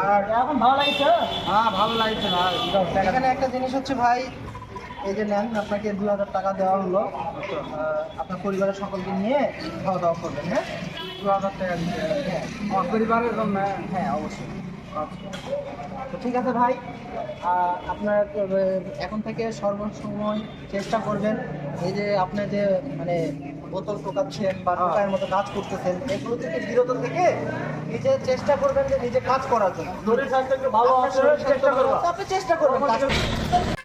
আর এখন ভালো লাগছে? হ্যাঁ ভালো লাগছে ভাই। এখানে একটা জিনিস হচ্ছে ভাই এই যে নেন আপনাকে দু হাজার টাকা দেওয়া হলো। আপনার পরিবারের সকলকে নিয়ে খাওয়া দাওয়া করবেন হ্যাঁ? দু হাজার টাকা হ্যাঁ আমার পরিবারের জন্য? হ্যাঁ অবশ্যই। আচ্ছা। তো ঠিক আছে ভাই আপনার এখন থেকে সর্বসময় চেষ্টা করবেন এই যে আপনি যে মানে বোতল টোকাচ্ছেন বা টোকায়ের মতো কাজ করতেছেন এগুলো থেকে বিরত থেকে নিজে চেষ্টা করবেন যে নিজে কাজ করার জন্য। শরীর স্বাস্থ্য একটু ভালো চেষ্টা করব। আপনি চেষ্টা করবেন।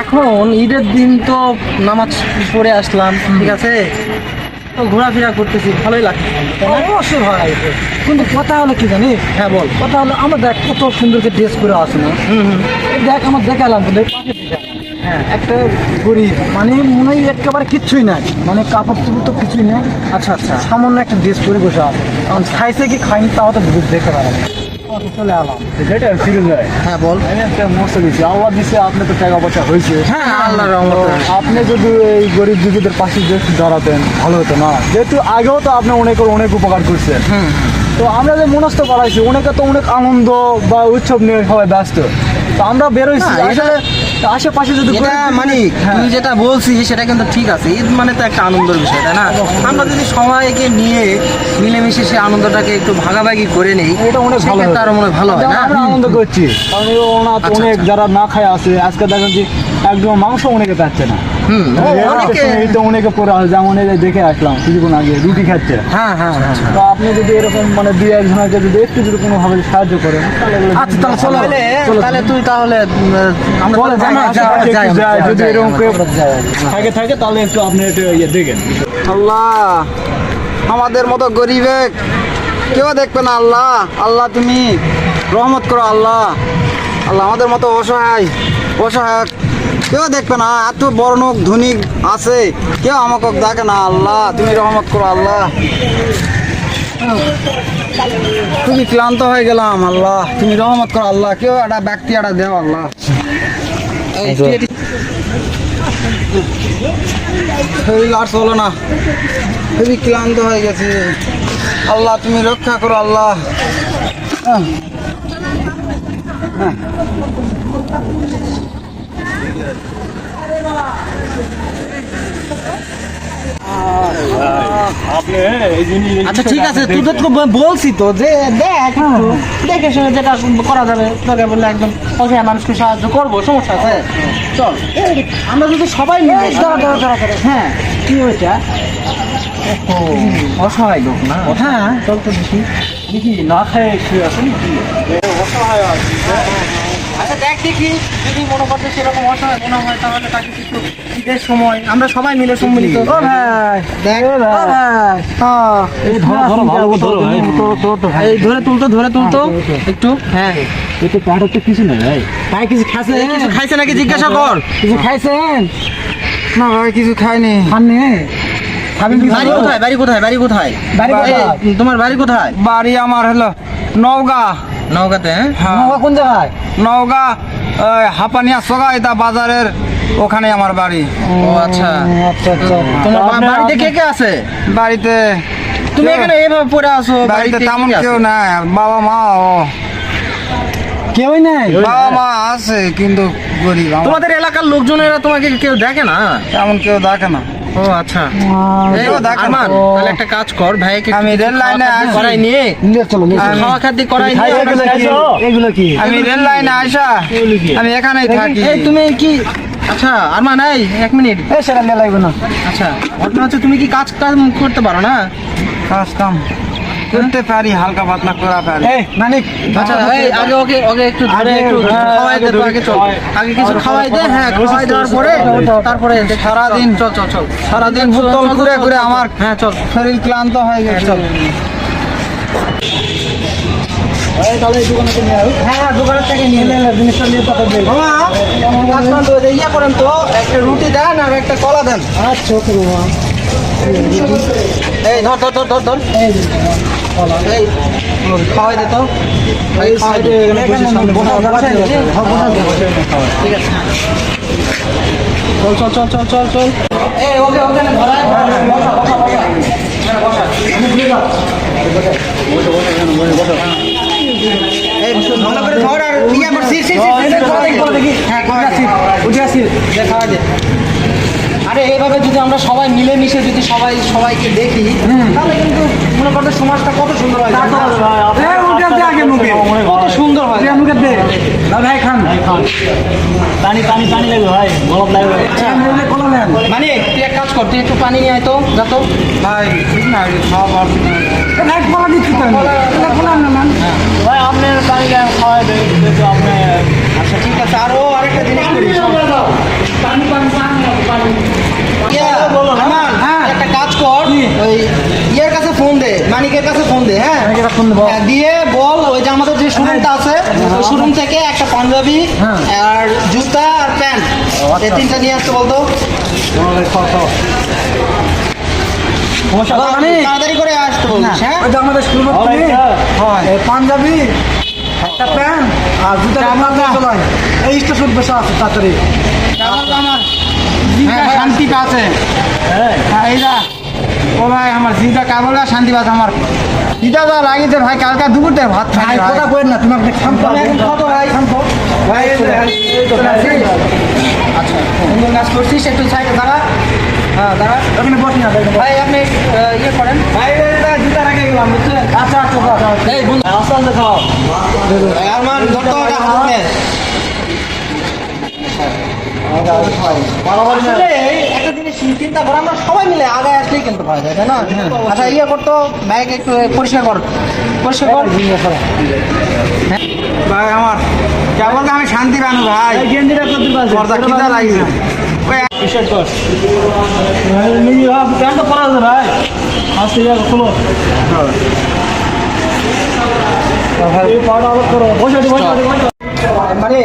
এখন ঈদের দিন তো নামাজ পড়ে আসলাম ঠিক আছে? তো ঘোরাফেরা করতেছি ভালোই লাগছে। অবশ্যই ভাই কিন্তু কথা হলো কি জানিস? হ্যাঁ বল। কথা হলো আমার দেখ কত সুন্দর করে ড্রেস করে আসে না? দেখ আমার দেখালাম তো দেখ হ্যাঁ। একটা গরিব মানে মনে হয় একেবারে কিচ্ছুই নাই। মানে কাপড় চোপড় তো কিছুই নাই। আচ্ছা আচ্ছা। সামান্য একটা ড্রেস পরে বসে আছে। কারণ খাইছে কি খাইনি তাও তো দেখতে পারে চলে এলাম। হ্যাঁ বল। আমি একটা মস্ত দিচ্ছি আল্লাহ দিছে আপনি তো টাকা পয়সা হয়েছে। হ্যাঁ আল্লাহ আপনি যদি এই গরিব দুঃখীদের পাশে যে দাঁড়াতেন ভালো হতো না। যেহেতু আগেও তো আপনি অনেকের অনেক উপকার করছেন। তো আমরা যে মনস্থ করাইছি অনেকে তো অনেক আনন্দ বা উৎসব নিয়ে সবাই ব্যস্ত। তো আমরা বেরোইছি আসলে আশেপাশে যদি মানে হ্যাঁ। তুই যেটা বলছিস সেটা কিন্তু ঠিক আছে। ঈদ মানে তো একটা আনন্দের বিষয় তাই না? আমরা যদি সবাইকে নিয়ে মিলেমিশে সেই আনন্দটাকে একটু ভাগাভাগি করে নেই এটা অনেক ভালো সেক্ষেত্রে মনে ভালো হয় না? আমরা আনন্দ করছি। কারণ ওনার আচ্ছা, অনেক আচ্ছা। যারা না খায় আছে আজকে দেখেন যে একদম মাংস অনেকে পাচ্ছে না। অনেকে পরে যেমন দেখে আসলাম কিছুক্ষণ আগে রুটি খাচ্ছে। হ্যাঁ হ্যাঁ হ্যাঁ তো আপনি যদি এরকম মানে দুই একজনকে যদি একটু যদি কোনোভাবে সাহায্য করেন তাহলে আচ্ছা তুই একটু যাই, যাই, যদি এরকম থাকে থাকে তাহলে একটু আপনি ইয়ে দেখেন। আল্লাহ! আমাদের মতো গরিবে কেউ দেখবে না আল্লাহ? আল্লাহ তুমি রহমত করো আল্লাহ। আল্লাহ আমাদের মতো অসহায় অসহায় কেউ দেখবে না। এত বড় লোক, ধনী আছে, কেউ আমাকে দেখে না আল্লাহ। তুমি রহমত করো আল্লাহ। খুবই ক্লান্ত হয়ে গেলাম আল্লাহ। তুমি রহমত করো আল্লাহ। কেউ একটা ব্যক্তি একটা দেও আল্লাহ। শরীর আর চলো না খুবই ক্লান্ত হয়ে গেছে আল্লাহ, তুমি রক্ষা করো আল্লাহ আহ। হ্যাঁ। আপনি এই জিনিস আচ্ছা ঠিক আছে তুই তো বলছি তো যে দেখ দেখে শুনে যেটা করা যাবে তোকে বললে একদম অসহায় মানুষকে সাহায্য করব সমস্যা আছে? চল। আমরা যদি সবাই মিলে। হ্যাঁ। কি হয়েছে? অসহায় লোক না? হ্যাঁ। চল তো দেখি। দেখি না খায় একটু আছে নাকি? অসহায় আছে দেখ যদি মনে করছে সেরকম অসহায় মনে হয় তাহলে তাকে কিছু ঈদের সময় আমরা সবাই মিলে সম্মিলিত। ও ভাই দেখ ও ভাই। হ্যাঁ এই ধরো করে ধরো তুলতো ধরে তুলতো। একটু হ্যাঁ। এই তো কিছু নেই ভাই। ভাই কিছু খাইছে কিছু খাইছে নাকি? জিজ্ঞাসা কর। কিছু খাইছেন না ভাই কিছু খাইনি। খাননি বাড়ি কোথায়? বাড়ি কোথায়? বাড়ি কোথায়? বাড়ি কোথায়? তোমার বাড়ি কোথায়? বাড়ি আমার হলো নওগাঁ। নওগাঁতে হ্যাঁ? হ্যাঁ নৌকা কোন জায়গায়? নওগাঁ। ওই সগা এটা বাজারের ওখানে আমার বাড়ি। ও আচ্ছা। আচ্ছা আচ্ছা। তোমার বাড়িতে কে কে আছে? বাড়িতে তুমি এখানে এইভাবে পড়ে আসো বাড়িতে তেমন কেউ নাই বাবা মা ও। কেউই নাই? বাবা মা আছে কিন্তু গরিব তোমাদের এলাকার লোকজনেরা তোমাকে কেউ দেখে না? তেমন কেউ দেখে না। ও আচ্ছা। কেউ দেখে তাহলে একটা কাজ কর ভাইকে আমি রেল লাইনে করাই নিয়ে চলো খাওয়া খাদ্য করাই নিয়ে এগুলো কি? এগুলো কি? আমি রেল লাইনে আসা আমি এখানেই থাকি। এই তুমি কি? আচ্ছা আরমান এই এক মিনিট। এ সেটা নিয়ে লাগবে না। আচ্ছা ঘটনা হচ্ছে তুমি কি কাজ কাজ করতে পারো না? কাজ কাম। করতে পারি হালকা পাতলা করা পারি। মানিক আচ্ছা এই আগে ওকে ওকে একটু ধরে একটু হ্যাঁ, খাওয়াই দে আগে চল। আগে কিছু খাওয়াই দে হ্যাঁ খাওয়াই দেওয়ার পরে তারপরে সারাদিন চল চল চল সারাদিন বোতল ঘুরে ঘুরে আমার হ্যাঁ চল। শরীর ক্লান্ত হয়ে গেছে। চল। হ্যাঁ ইয়ে করেন তো একটা রুটি দেন আর একটা কলা দেন। আচ্ছা এই ধর ধর ধর ধর ধর। এই যে, বলো। এই খাওয়াই দে তো। বসা বসা বসা চল চল চল চল চল চল ওকে ওখানে ধরায় বসা বসা বসা বসা বসা এই ভালো করে ধর আর ইয়া কর সিট সিট এই যে, কলা দেখি, কলা দেখি। হ্যাঁ কলা উঠে আসি, উঠে আসি। দে খাওয়া দে আরে এইভাবে যদি আমরা সবাই মিলেমিশে যদি সবাই সবাইকে দেখি তাহলে কিন্তু মনে করতে সমাজটা কত সুন্দর হয়। আসি আগে মুখে। কত সুন্দর হয়। ভাই খান। পানি পানি। পানি লাগবে ভাই। গরম লাগবে। মানে তুই এক কাজ কর তুই একটু পানি নিয়ে আয় তো যা তো। ভাই ঠিক না খাওয়া পারছি ভাই, আপনার পানি আপনি আচ্ছা ঠিক আছে। আরও আরেকটা জিনিস করি ইয়া, আমান, হ্যাঁ। একটা কাজ কর ওই ইয়ের কাছে ফোন দে মানিকের কাছে ফোন দে হ্যাঁ মানিকের কাছে ফোন দেবো। হ্যাঁ, দিয়ে বল ওই যে আমাদের যে শোরুমটা আছে শোরুম থেকে একটা পাঞ্জাবি হ্যাঁ। আর জুতা আর প্যান্ট। এই তিনটা নিয়ে আসতে বলতো। নেই, তাড়াতাড়ি করে আসতে বলছিস হ্যাঁ? ওই আমাদের হয়। পাঞ্জাবি একটা প্যান্ট আর জুতা এই স্টেশন বসে আছে তাড়াতাড়ি। কেমন আমার হ্যাঁ, হ্যাঁ। এই যা। ও ভাই আমার জিটা কাবল শান্তি পাচ্ছে আমার। জিটা যা লাগিতে ভাই কালকে দুপুরতে ভাত খাই। কথা কইেন না তুমি আপনি খাও তো ভাই। তো ভাই। আচ্ছা। সুন্দর কাজ করছিস একটু সাইডে দাঁড়া। হ্যাঁ দাঁড়া। ওখানে বসি না ভাই আপনি ইয়ে করেন। ভাই জুতা রেখে গেলাম বুঝছেন আচ্ছা আচ্ছা আচ্ছা। এই বন্ধু। আস্তে আস্তে খাও। আমার ধর তো ওটা হাত একটা চিন্তা করে আমরা সবাই মিলে আগে আসলেই কিন্তু পাওয়া যায় তাই না? আচ্ছা ইয়ে করতো ব্যাগ একটু পরিষ্কার কর। পরিষ্কার কর। ভাই আমার। কেবল আমি শান্তি পানু ভাই? কত লাগিছে কর। ভাব আস্তে খোলো। এই করো। বসে বসে। মানে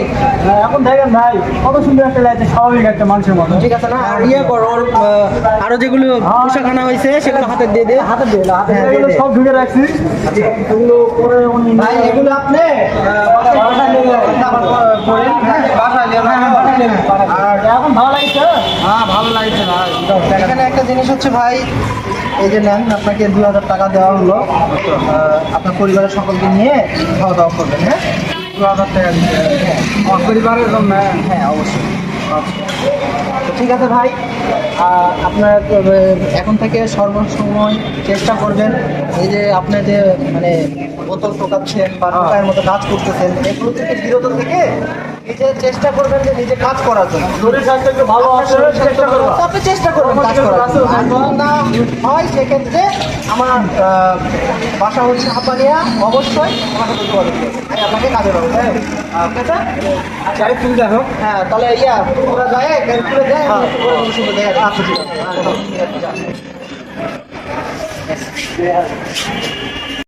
হ্যাঁ, এখন দেখেন ভাই কত সুন্দর একটা লাগছে স্বাভাবিক একটা মানুষের মতো। ঠিক আছে না আর ইয়ে কর আরও যেগুলো পোশাক আনা হয়েছে সেগুলো হাতে দিয়ে দে। হাতে দে হাতে হ্যাঁ, দে, এগুলো দে, দে। সব ঢুকে রাখছি। এগুলো পরে ভাই এগুলো আপনি হ্যাঁ? হ্যাঁ, হ্যাঁ। আর এখন ভালো লাগছে? হ্যাঁ ভালো লাগছে ভাই। এখানে একটা জিনিস হচ্ছে ভাই এই যে নেন আপনাকে দু হাজার টাকা দেওয়া হলো। আপনার পরিবারের সকলকে নিয়ে খাওয়া দাওয়া করবেন হ্যাঁ? দু হাজার টাকা দিচ্ছে আমার পরিবারের জন্য হ্যাঁ। অবশ্যই। আচ্ছা। তো ঠিক আছে ভাই আপনার এখন থেকে সর্বসময় চেষ্টা করবেন এই যে আপনার যে মানে বোতল টোকাচ্ছেন বা টোকার মতো কাজ করতেছেন এগুলো থেকে বিরত থেকে নিজে চেষ্টা করবেন যে নিজে কাজ করার জন্য। শরীর স্বাস্থ্য একটু ভালো আছে চেষ্টা করব আপনি চেষ্টা করবেন কাজ করার না হয় সেক্ষেত্রে আমার বাসা হচ্ছে হাপানিয়া। অবশ্যই আমার সাথে করবেন। আমি আপনাকে কাজে পাবো। হ্যাঁ। ঠিক আছে চাই তুমি দেখো। হ্যাঁ তাহলে ইয়া ওরা যায় ওষুধ দেয় আচ্ছা ঠিক আছে হ্যাঁ, যা।